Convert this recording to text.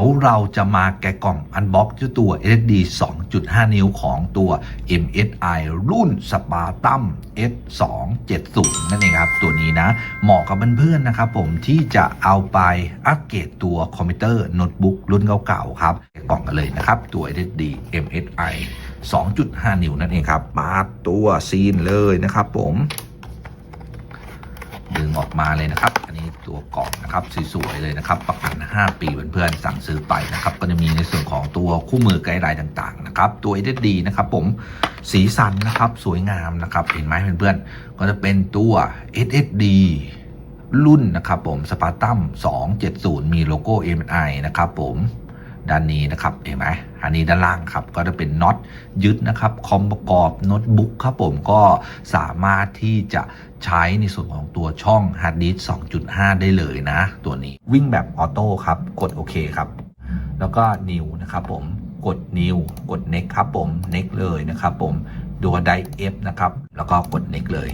ยวเราจะมาแกะกล่องอันบ็อกเจ้าตัว SSD 2.5 นิ้วของตัว MSI รุ่น Spartan S270 นั่นเองครับ ตัวนี้นะ เหมาะกับเพื่อนๆนะครับผมที่จะเอาไปอัปเกรดตัวคอมพิวเตอร์โน้ตบุ๊กรุ่นเก่าๆครับแกะกล่องกันเลยนะครับ ตัว SSD MSI 2.5 นิ้วนั่นเองครับ มาตัวซีนเลยนะครับผม ดึงออกมาเลยนะครับ ตัวกล่องนะครับสวยๆเลยนะครับ ประกัน 5 ปีเพื่อนๆสั่งซื้อไปนะครับ ก็จะมีในส่วนของตัวคู่มือไกด์ไลน์ต่างๆนะครับตัว SSD นะครับผมสีสันนะครับสวยงามนะครับเห็นไหมเพื่อนๆก็จะเป็นตัว SSD รุ่นนะครับผมสปาร์ตัม270 มีโลโก้ MI นะครับผม ด้านนี้นะครับเห็นไหมอันนี้ด้านล่างครับก็จะเป็นน็อตยึดนะครับคอมประกอบโน้ตบุ๊กครับผมก็สามารถที่จะใช้ในส่วนของตัวช่องฮาร์ดดิสก์2.5 ได้เลยนะ ตัวนี้วิ่งแบบออโต้ครับ กดโอเคครับ แล้วก็นิวนะครับผมกดนิวกด next ครับผม next เลยนะครับผมตัวไดเอฟนะครับ แล้วก็กด next เลย